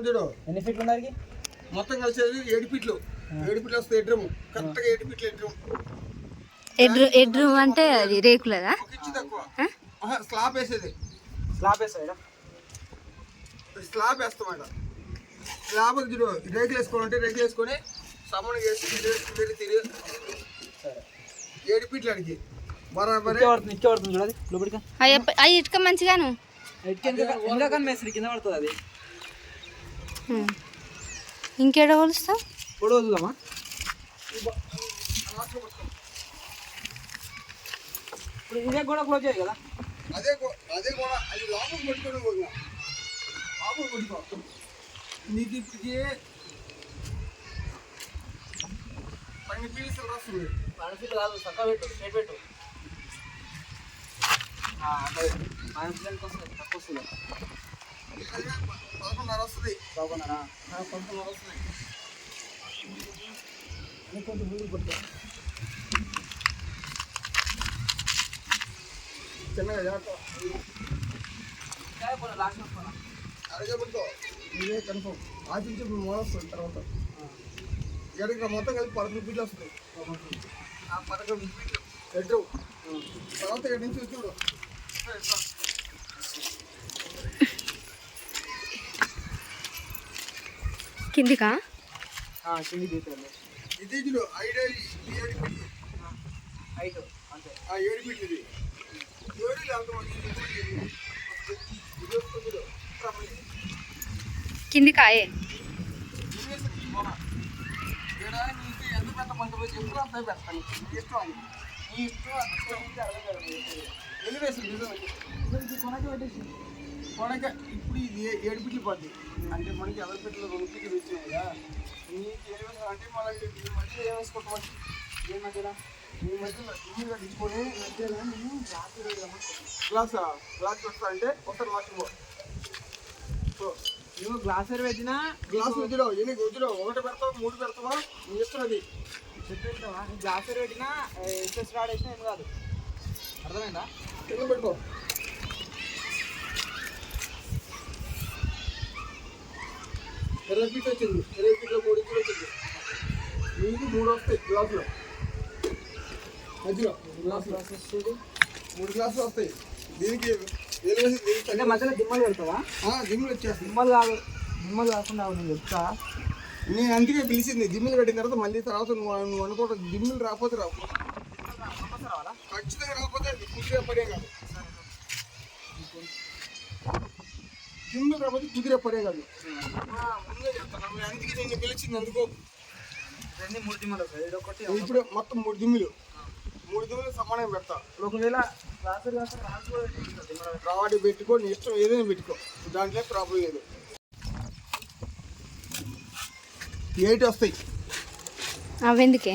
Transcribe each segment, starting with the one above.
ఉంది చూడు. ఎన్ని ఫీట్లు ఉన్నాయి మొత్తం కలిసేది ఏడు ఫీట్లు. ఏడు ఫీట్లు వస్తాయి ఎడ్రూమ్. కరెక్ట్గా ఏడు ఫీట్లు ఎడ్రూమ్. ఎడ్రు ఎడ్రు అంటే రేకులదా? స్లాబ్ వేసేది. స్లాబ్ వేస్తాయి స్లాబ్ వేస్తాం అక్కడ స్లాబ్ చూడు రేకులు వేసుకోవాలంటే రేకులు వేసుకొని సమ్మన్ వేసి తిరిగి తిరిగి ఏడు ఫీట్లు అడిగి. అవి ఇటుక మంచిగాను. ఇంకా కానీ మేస్త్రి? కింద పడుతుంది అది. ఇంకేడ కొలుస్తావు ఇదే కూడా క్లోజ్ చేయాలి కదా? అదే అదే కూడా అది లోపల పెట్టుకొని పోయినా లోపల పెట్టుకో నీకు ఇప్పటికి పది పీసులు పది కాదు చక్కగా పెట్టు స్ట్రైట్ పెట్టు. పది వస్తుంది తక్కువ వస్తుంది పదకొండున్నర వస్తుంది. బాగున్నారా? పదకొండున్నర వస్తుంది. కొంచెం ముందుకు పట్టుకో చిన్నగా జాగ్రత్త. లాస్ట్ అడిగే పెట్టుకో ఇదే కన్ఫర్మ్. ఆశించి మూల వస్తుంది తర్వాత. ఎక్కడికి మొత్తం కలిపి పదకొండు ఫీట్లు వస్తుంది. ఆ పదకొండు ఫీట్లు. ఎటు తర్వాత ఇక్కడ నుంచి చూడు. కిందికా? కింది నీకు. ఎలివేషన్ కొనక ఇప్పుడు ఇది ఏ- ఏడు పిట్లు పడ్డి అంటే మనకి ఎవరి పెట్టిలో రెండు పిట్లు వచ్చినాయి కదా? నీకు ఎలివేషన్ అంటే మనకి ఈ మధ్య ఏం వేసుకోవటం ఏం మధ్యలో? ఈ మధ్యలో ఇల్లు కట్టించుకొని మధ్యలో నేను గ్లాస్ గ్లాస్ పెడతా అంటే ఒకసారి వాషింగ్ పో. సో నువ్వు గ్లాసర్ పెట్టినా గ్లాస్ వదిలో ఎన్ని వదిలో ఒకటి పెడతావా? మూడు పెడతావా? నీ ఇష్టం అది. గ్లాసర్ పెట్టినా ఎస్ఎస్ రాడ్ వేసినా ఏం కాదు. అర్థమైందా? పెట్టుకో. ఇరవై ఫీట్ వచ్చింది. ఇరవై ఫీట్లో మూడు ఇంచులు వచ్చింది. నీకు మూడు వస్తాయి గ్లాసులో మధ్యలో గ్లాసులో మూడు గ్లాసులు వస్తాయి. దీనికి అంటే మధ్యలో దిమ్మలు పెడతావా? దిమ్ములు వచ్చేస్తాయి. దిమ్మలు కాదు దిమ్మలు కాకుండా నేను చెప్తా? నేను అందుకే పిలిచింది. దిమ్ములు కట్టిన తర్వాత మళ్ళీ తర్వాత నువ్వు అనుకోవడం దిమ్ములు రాకపోతే రావు. ఖచ్చితంగా రాకపోతే కుదిరే పడే కాదు. దిమ్ములు రాకపోతే కుదిరే పడే కాదు ఆ, ముందే చెప్తాను. అందుకే నిన్ను పిలిచింది అందుకో ఇప్పుడు మొత్తం మూడు దిమ్ములు. మూడు దిమ్ములు సమానం పెడతా. ఒకవేళ రావాడి పెట్టుకో నీ ఇష్టం ఏదైనా పెట్టుకో. దాంట్లో ప్రాబ్లం లేదు. ఎయిట్ వస్తాయి? అవెందుకే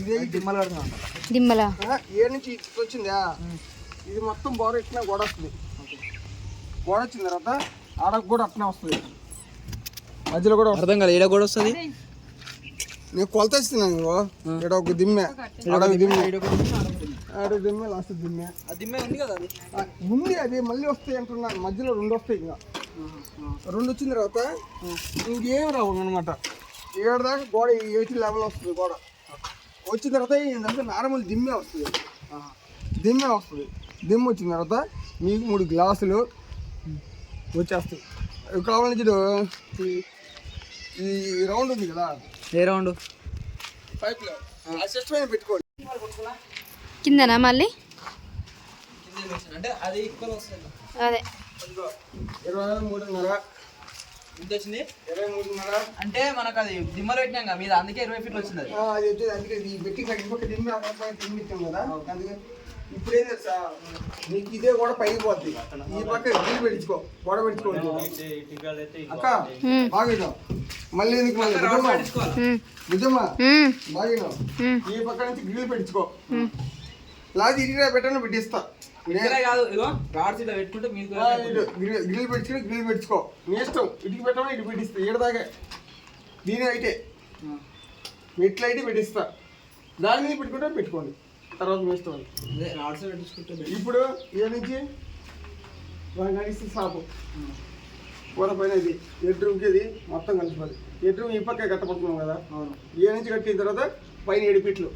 ఇదే దిమ్మలు కడుతున్నా దిమ్మల? ఆ, ఏడు నుంచి వచ్చిందా ఇది మొత్తం బోర ఇట్లా గోడ వస్తుంది. గోడ వచ్చిన తర్వాత ఆడకు కూడా అట్నే వస్తుంది. మధ్యలో కూడా అర్థం కాదు ఈడ కూడా వస్తుంది? నేను కొలత ఇస్తున్నాను. ఇక్కడ ఒక దిమ్మె. ఒక దిమ్మె. ఆడ ఒక దిమ్మె. లాస్ట్ దిమ్మె ఆ దిమ్మే ఉంది కదా అది? ఉంది అది మళ్ళీ వస్తాయి అంటున్నాను మధ్యలో రెండు వస్తాయి ఇంకా. రెండు వచ్చిన తర్వాత ఇంకేం రావు అనమాట ఏడు దాకా గోడ ఎయిటీ లెవెల్ వస్తుంది గోడ. వచ్చిన తర్వాత ఏంటంటే నార్మల్ దిమ్మే వస్తుంది. దిమ్మే వస్తుంది. దిమ్మ వచ్చిన తర్వాత మీకు మూడు గ్లాసులు వచ్చేస్తాయి. కావాలని చూడు ఈ- ఈ రౌండ్ ఉంది కదా ఏ రౌండ్ పైప్లో ఆ సిస్టమ్ పెట్టుకోండి. కిందనా మళ్ళీ? అంటే అది ఈక్వల్ వస్తుంది. అదే. ఇరవై మూడున్నర. ఎంత వచ్చింది? ఇరవై మూడున్నర. అంటే మనకు అది దిమ్మలు పెట్టినాం కదా మీద అందుకే ఇరవై ఫీట్లు వచ్చింది అది. ఆ, అది వచ్చేది. అందుకే ఈ పెట్టి కట్టి పక్క దిమ్మి అక్కడ పైన దిమ్మి ఇచ్చాం కదా. అందుకే ఇప్పుడు ఏం తెలుసా నీకు ఇదే కూడా పైకి పోద్ది. ఈ పక్క గిల్లు పెట్టించుకో గోడ పెట్టుకోవద్దు అక్క బాగా మళ్ళీ ఎందుకు మళ్ళీ? ఉమ్, బాగా. ఈ పక్క నుంచి గ్రిల్ పెట్టించుకో లాది ఇరిగా పెట్టాను పెట్టిస్తా. గ్రిల్ పెట్టించుకుని గ్రిల్ పెట్టుకో నీ ఇష్టం. ఇటుకి పెట్టమని ఇటు పెట్టిస్తా. ఏడు దాకా. దీని అయితే. మెట్ల అయితే పెట్టిస్తా. దాని మీద పెట్టుకుంటే పెట్టుకోండి. తర్వాత మీ ఇష్టం అది. అదే రాడ్స్ పెట్టించుకుంటే ఇప్పుడు ఏ నుంచి నడిస్తే సాపు. కూర పైన ఇది బెడ్రూమ్కి ఇది మొత్తం కలిసిపోదు. బెడ్రూమ్ ఈ పక్క కట్టపడుతున్నాం కదా. అవును. ఏ నుంచి కట్టిన తర్వాత పైన ఏడు ఫీట్లు.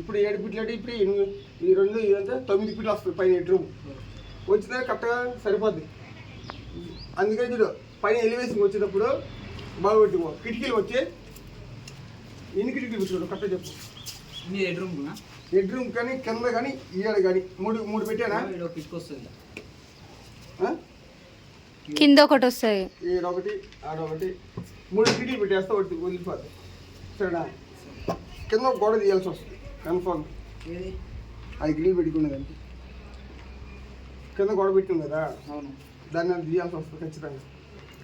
ఇప్పుడు ఏడు ఫీట్లు అంటే ఇప్పుడు ఎనిమిది ఈ రెండు ఇదంతా తొమ్మిది ఫీట్లు వస్తుంది పైన బెడ్రూమ్. వచ్చిన కరెక్ట్గా సరిపోద్ది. అందుకని చూడు పైన ఎలివేషన్ వచ్చేటప్పుడు బాగుపెట్టి కిటికీలు వచ్చి ఎన్ని కిటికీలు చూడు కరెక్ట్గా చెప్పు. మీ బెడ్రూమ్ కానీ కింద కానీ ఈడ కానీ. మూడు మూడు పెట్టానా? వస్తుంది. ఆ? కింద ఒకటి వస్తుంది ఈడొకటి ఆడొకటి మూడు కిటికీలు పెట్టేస్తే ఒకటి వదిలిపోతుంది సరేనా? కింద ఒక గోడ తీయాల్సి వస్తుంది. కన్ఫర్మ్ ఏది? అది గ్రిల్ పెట్టుకునేదానికి కింద గోడ పెట్టింది కదా? అవును. దాన్ని అది తీయాల్సి వస్తుంది ఖచ్చితంగా.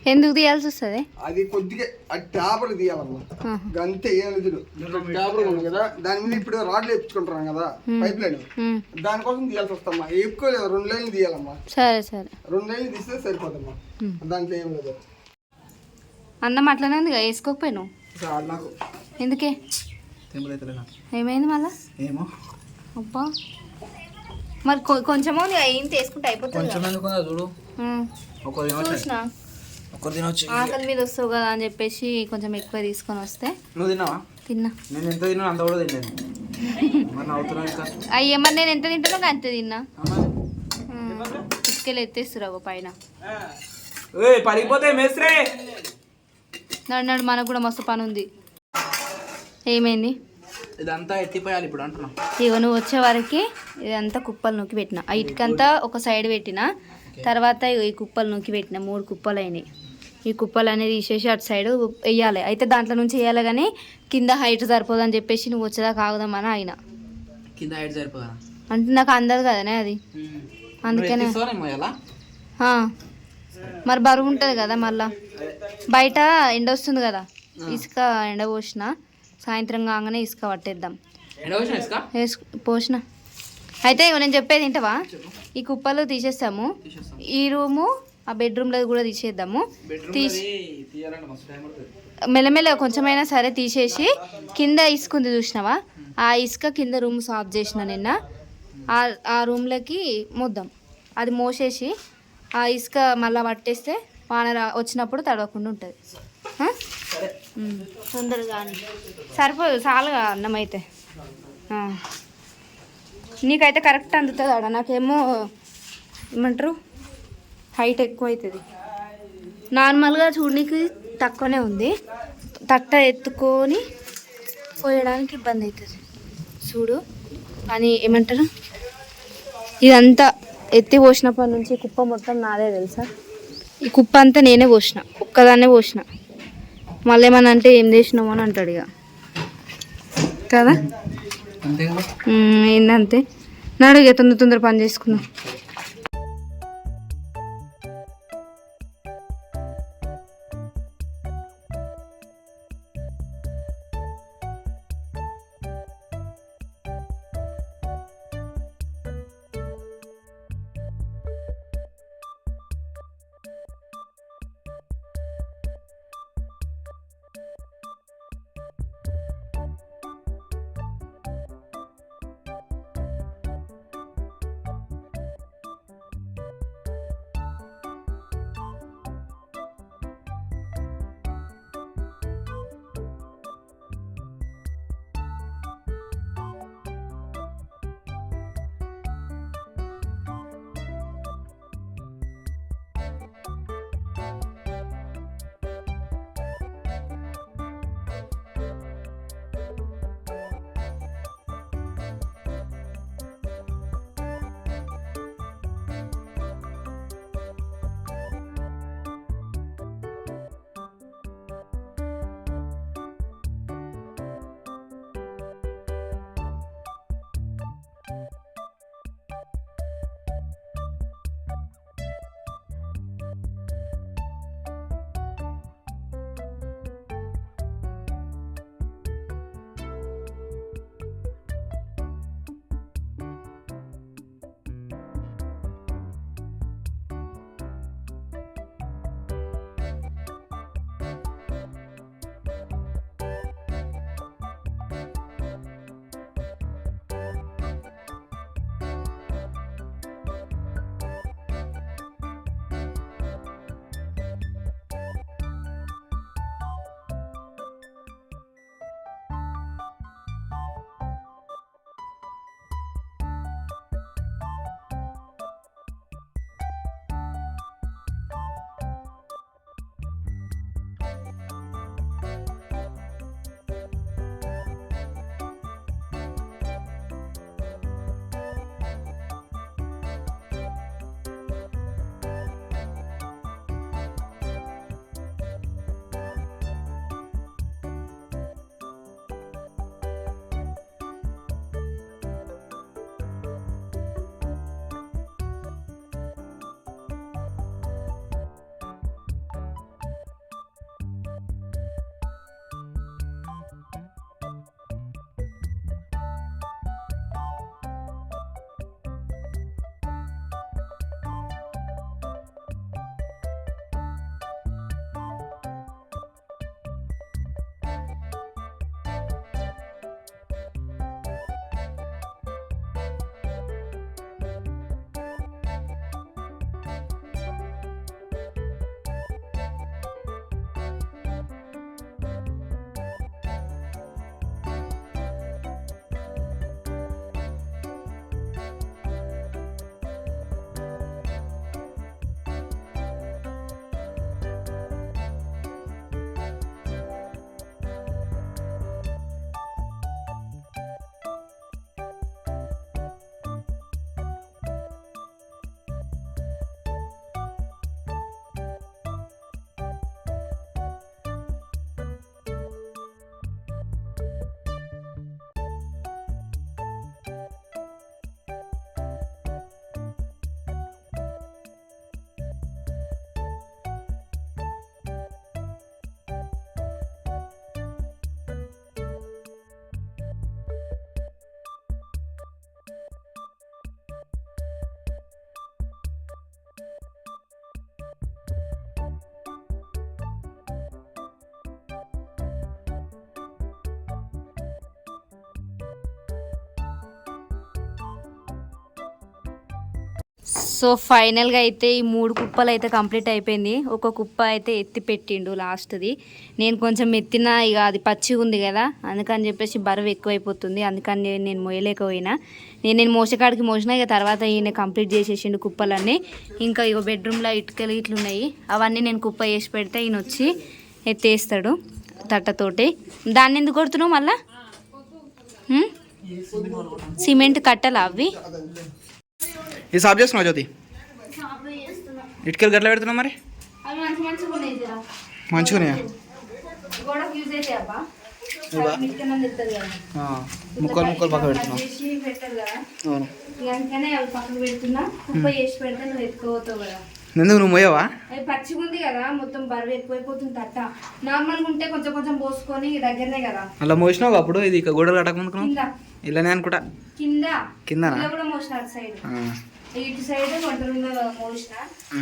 ఎందుకు తీయాల్సి వస్తుంది? అది కొద్దిగా ఆ ట్యాబర్ తీయాలమ్మా. అంతే ఏం లేదు ట్యాబర్ ఉంది కదా దాని మీద ఇప్పుడు రాడ్లు వేపించుకుంటున్నాం కదా పైప్ లైన్ దానికోసం తీయాల్సి వస్తామ్మా ఎక్కువ లేదు రెండు లైన్లు తీయాలమ్మా. సరే సరే. రెండు లైన్లు తీస్తే సరిపోదమ్మా. దాంట్లో ఏం లేదు. అన్నం అట్లనే ఉంది వేసుకోకపోయాను నాకు. ఎందుకే? ఏమైంది మళ్ళా? ఏమో. అబ్బా. మరి కొ- కొంచెం ఉంది కదా, ఏం తీసుకుంటే అయిపోతుంది చూడు. చూసినా? తినొచ్చు. ఆకలి మీద వస్తావు కదా అని చెప్పేసి కొంచెం ఎక్కువ తీసుకొని వస్తే. నువ్వు తిన్నావా? తిన్నా. నేను ఎంత తిన్నా అంత కూడా ఇంకా? అయ్యే మరి నేను ఎంత తింటున్నా అంతే తిన్నా. అవునా? తీసుకెళ్ళి ఎత్తేస్తురావు పైన. పడిపోతే మేస్త్రే. నడు నడు మనకు కూడా మస్తు పని ఉంది. ఏమైంది? ఇదంతా ఎత్తిపోయాలి ఇప్పుడు అంటున్నా. ఇక నువ్వు వచ్చే వరకు ఇదంతా కుప్పలు నొక్కి పెట్టిన. ఇటుకంతా ఒక సైడ్ పెట్టిన తర్వాత ఈ కుప్పలు నొక్కి పెట్టిన మూడు కుప్పలు అయినాయి ఈ కుప్పలు అనేది తీసేసి అటు సైడ్ వేయాలి అయితే దాంట్లో నుంచి వేయాలి కానీ కింద హైట్ సరిపోదని చెప్పేసి నువ్వు వచ్చేదాకా ఆగుదామని ఆయన కింద హైట్ సరిపోదా? అంటే నాకు అందదు కదనే అది. అందుకనే. మరి బరువు ఉంటుంది కదా మళ్ళా. బయట ఎండ వస్తుంది కదా. ఇసుక ఎండ పోసిన సాయంత్రం కాగానే ఇసుక పట్టేద్దాం. పోసిన అయితే నేను చెప్పేది ఏంటవా ఈ కుప్పలు తీసేస్తాము. తీసేస్తాం. ఈ రూము ఆ బెడ్రూమ్లో కూడా తీసేద్దాము. తీసి మెల్లమెల్ల కొంచెమైనా సరే తీసేసి కింద ఇసుక ఉంది చూసినావా? ఆ ఇసుక కింద రూమ్ సాఫ్ చేసిన నిన్న. ఆ రూమ్లోకి మోద్దాం. అది మోసేసి ఆ ఇసుక మళ్ళీ పట్టేస్తే వాన వచ్చినప్పుడు తడవకుండా ఉంటుంది. తొందరగా. సరిపోదు చాలుగా అన్నం అయితే. నీకైతే కరెక్ట్ అందుతుంది ఆడ. నాకేమో ఏమంటారు? హైట్ ఎక్కువ అవుతుంది నార్మల్గా చూడడానికి తక్కువనే ఉంది. తట్ట ఎత్తుకొని పోయడానికి ఇబ్బంది అవుతుంది చూడు. అని ఏమంటారు? ఇదంతా ఎత్తి పోసినప్పటి నుంచి కుప్ప మొత్తం నాదే తెలుసా? ఈ కుప్ప అంతా నేనే పోసిన. ఒక్కదాన్నే పోసిన. మళ్ళీ ఏమన్నా అంటే ఏం చేసినావు అని అంటాడు ఇక కదా? ఏందంతే నాడు ఇక తొందర తొందర పని చేసుకుందాం. సో ఫైనల్గా అయితే ఈ మూడు కుప్పలు అయితే కంప్లీట్ అయిపోయింది. ఒక కుప్ప అయితే ఎత్తి పెట్టిండు లాస్ట్ది. నేను కొంచెం ఎత్తిన ఇక అది పచ్చిగా ఉంది కదా అందుకని చెప్పేసి బరువు ఎక్కువైపోతుంది. అందుకని నేను- మోయలేకపోయినా నేను నేను మోసకాడికి మోసిన ఇక తర్వాత ఈయన కంప్లీట్ చేసేసిండు కుప్పలన్నీ. ఇంకా ఇక బెడ్రూమ్లో ఇటుకలు ఇట్లు ఉన్నాయి. అవన్నీ నేను కుప్ప వేసి పెడితే ఈయన వచ్చి ఎత్తేస్తాడు తట్టతోటి. దాన్ని ఎందుకు కొడుతున్నావు మళ్ళా? సిమెంట్ కట్టలా అవి? ఇది సాఫ్ చేస్తున్నావు జ్యోతి? ఇటుకలు గట్ల పెడుతున్నావు మరి? మంచిగా ముక్కలు ముక్కలు పక్క పెడుతున్నావు. అవును. ఎందుకు నువ్వు మోయవా? అది పచ్చిగా ఉంది కదా మొత్తం బరువు ఎక్కువైపోతుంది తట్ట. నార్మల్గా ఉంటే కొంచెం కొంచెం పోసుకొని దగ్గరనే కదా. అలా మోసినావు అప్పుడు ఇది ఇక గోడలు కట్టక కింద ఇలానే అనుకుంటా కింద కిందనా? కింద కూడా మోసిన అటు సైడ్ ఆ. ఇటు సైడ్ మోసిన ఆ.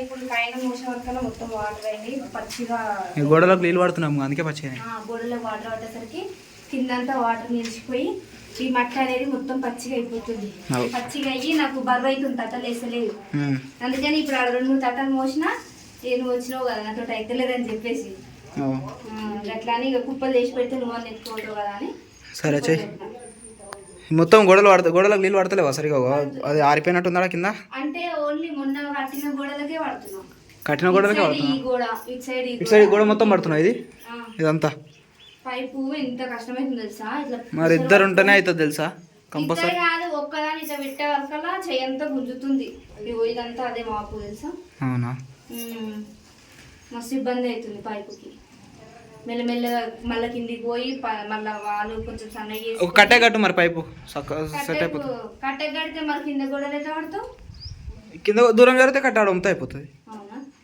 ఇప్పుడు పైన మోసిన వరకల్లా మొత్తం వాటర్ అయింది పచ్చిగా గోడలకు నీళ్ళు పడుతున్నాము అందుకే పచ్చిగా ఆ, వాటర్ పట్టేసరికి కిందంతా వాటర్ నిలిచిపోయి ఈ మట్టి అనేది మొత్తం పచ్చిగా అయిపోతుంది. పచ్చిగా అయ్యి నాకు బరువు అవుతుంది తట్టలు వేసలేదు. అందుకని ఇప్పుడు ఆడ రెండు మూడు తట్టలు మోసినా నువ్వు వచ్చినావు కదా నాతో అయితలేదని చెప్పేసి. ఆ, అట్లా అని ఇక కుప్పలు చేసి పెడితే నువ్వు అని ఎత్తుకోవద్దు కదా అని సరే చెయ్యి మొత్తం గోడలు పడతా గోడలకు నీళ్ళు పడతలేవా సరిగా? అది ఆరిపోయినట్టు ఉందా కింద? అంటే ఓన్లీ మొన్న కట్టిన గోడలకే పడుతున్నాం. కట్టిన గోడలకే ఇటు సైడ్ పడుతున్నా గోడ ఇటు సైడ్ మొత్తం పడుతున్నావు ఇది? ఇదంతా? పైపు ఎంత తెలుసా? మరి ఇద్దరు ఉంటేనే అవుతుంది తెలుసా? కంపల్సరీ. కాదు ఒక్కదాని ఇట్లా పెట్టే చెయ్యంతా గుంజుతుంది. ఇదంతా అదే మాపు తెలుసా? అవునా. మస్తు ఇబ్బంది అవుతుంది పైపుకి. మెల్లమెల్లగా మళ్ళీ కిందికి పోయి మళ్ళా వాళ్ళు కొంచెం సన్నగా ఒక కట్టే కట్టు మరి పైపు. సెట్ అయిపోతుంది కట్టె కడితే మరి కింద ఎట్లా పడతావు? కింద దూరం జరిగితే కట్టాడు అమ్ముతా అయిపోతుంది.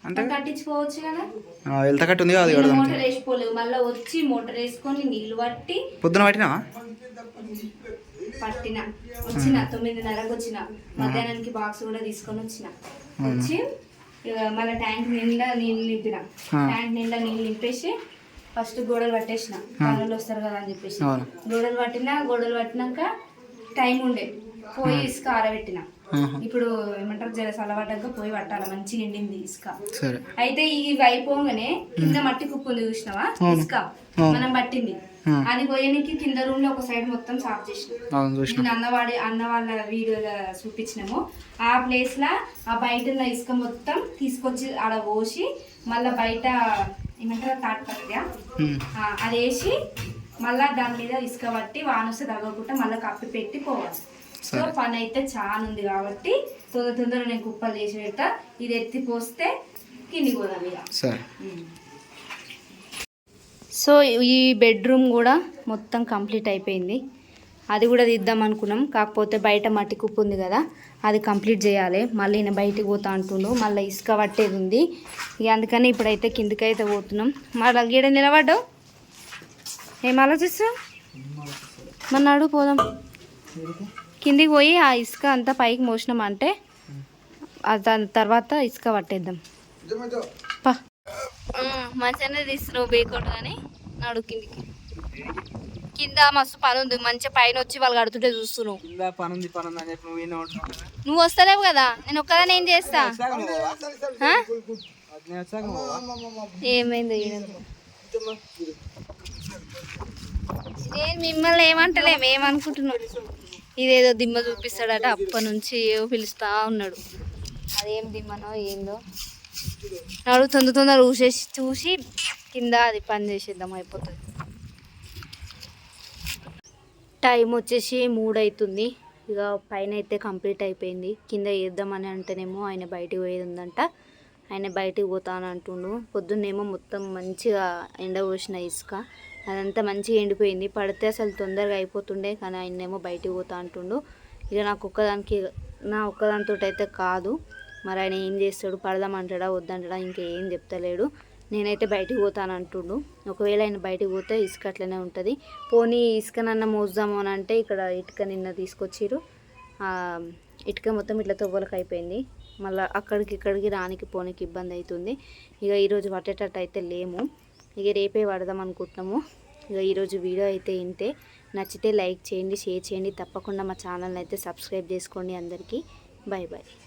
మరి కట్టించుకోవచ్చు కదా? వెళ్తా కట్టు ఉంది కదా మోటార్ మళ్ళీ వచ్చి మోటార్ వేసుకొని నీళ్ళు పట్టి పొద్దున పట్టినావా? పట్టిన. వచ్చిన. తొమ్మిదిన్నరకు వచ్చిన. మధ్యాహ్నానికి బాక్స్ కూడా తీసుకొని వచ్చిన. వచ్చి మళ్ళీ ట్యాంక్ నిండా నీళ్ళు నింపిన. ట్యాంక్ నిండా నీళ్ళు నింపేసి ఫస్ట్ గోడలు పట్టేసిన. పనులు వస్తారు కదా అని చెప్పేసి. గోడలు పట్టిన గోడలు పట్టినాక టైం ఉండే. పోయి ఇసుక ఆరబెట్టిన. ఆహా. ఇప్పుడు ఏమంటారు జర చల్లబడ్డాక పోయి పట్టాలి. మంచిగా ఎండింది ఇసుక. అయితే ఇవి అయిపోగానే కింద మట్టి కుప్పు ఉంది చూసినావా. ఇసుక. మనం పట్టింది. అది పోయడానికి కింద రూమ్లో ఒక సైడ్ మొత్తం సాఫ్ చేసిన. అన్నవాడి అన్న వాళ్ళ వీడియోలో చూపించినాము. ఆ ప్లేస్ లా ఆ బయట ఉన్న ఇసుక మొత్తం తీసుకొచ్చి ఆడ పోసి మళ్ళా బయట ఏమంటారు? తాటపత్రిగా. అది వేసి మళ్ళా దాని మీద ఇసుక పట్టి వానొస్తే తగ్గకుండా మళ్ళీ కప్పి పెట్టి పోవాలి. సో. పని అయితే చాలా ఉంది కాబట్టి తొందర తొందర నేను కుప్పలు చేసి పెడతా ఇది ఎత్తి పోస్తే కింది పోదాం ఇక. సరే. సో ఈ బెడ్రూమ్ కూడా మొత్తం కంప్లీట్ అయిపోయింది. అది కూడా తీద్దాం అనుకున్నాం. కాకపోతే బయట మట్టి కుప్పు ఉంది కదా అది కంప్లీట్ చేయాలి. మళ్ళీ నేను బయటికి పోతా అంటుండు. మళ్ళీ ఇసుక పట్టేది ఉంది. ఇక అందుకని ఇప్పుడైతే కిందికి అయితే పోతున్నాం. మళ్ళీ గీడ నిలబడ్డావు? ఏం ఆలోచిస్తావు మన నడు పోదాం. కిందికి పోయి ఆ ఇసుక అంతా పైకి మోసినాం అంటే దాని తర్వాత ఇసుక పట్టేద్దాం. మంచిగానే తీస్తున్నావు బేకోడు కానీ నాడు కిందికి. కింద మస్తు పని ఉంది. మంచిగా పైన వచ్చి వాళ్ళు కడుతుంటే చూస్తున్నావు కింద పని ఉంది పని ఉంది అని చెప్పి నువ్వు ఈయన వస్తలేవు కదా? నేను ఒక్కదాని ఏం చేస్తా? వచ్చాక పోవా? ఆ? అది నేను వచ్చాక పోవా? ఏమైంది? నేను మిమ్మల్ని ఏమంటలేం ఏమనుకుంటున్నావు? ఇదేదో దిమ్మ చూపిస్తాడట అప్పటి నుంచి ఏవో పిలుస్తా ఉన్నాడు. అదేం దిమ్మనో ఏందో. నాడు తొందర తొందర చూసేసి చూసి కింద అది పని చేసేద్దాం అయిపోతుంది. టైం వచ్చేసి మూడు అవుతుంది ఇక పైన అయితే కంప్లీట్ అయిపోయింది. కింద వేద్దామని అంటేనేమో ఆయన బయటికి పోయేది ఉందంట ఆయన బయటికి పోతాను అంటుండు. పొద్దున్నేమో మొత్తం మంచిగా ఎండ పోసిన ఇసుక. అదంతా మంచిగా ఎండిపోయింది. పడితే అసలు తొందరగా అయిపోతుండే కానీ ఆయనేమో బయటికి పోతా అంటుండు. ఇక నాకు ఒక్కదానికి నా ఒక్కదానితో అయితే కాదు. మరి ఆయన ఏం చేస్తాడు? పడదామంటాడా వద్దంటాడా? ఇంకేం చెప్తలేడు. నేనైతే బయటికి పోతాను అంటుండు. ఒకవేళ ఆయన బయటికి పోతే ఇసుక అట్లనే ఉంటుంది. పోనీ ఇసుకనన్నా మోస్తాము అని అంటే ఇక్కడ ఇటుక నిన్న తీసుకొచ్చిర్రు. ఇటుక మొత్తం ఇట్లా తవ్వలకు అయిపోయింది. మళ్ళీ అక్కడికి ఇక్కడికి రానికి పోనీకి ఇబ్బంది అవుతుంది ఇక ఈరోజు పట్టేటట్టు అయితే లేము. ఇక రేపే పడదాం అనుకుంటున్నాము. ఇక ఈరోజు వీడియో అయితే ఇంతే. నచ్చితే లైక్ చేయండి షేర్ చేయండి. తప్పకుండా మా ఛానల్ని అయితే సబ్స్క్రైబ్ చేసుకోండి అందరికీ. Bye bye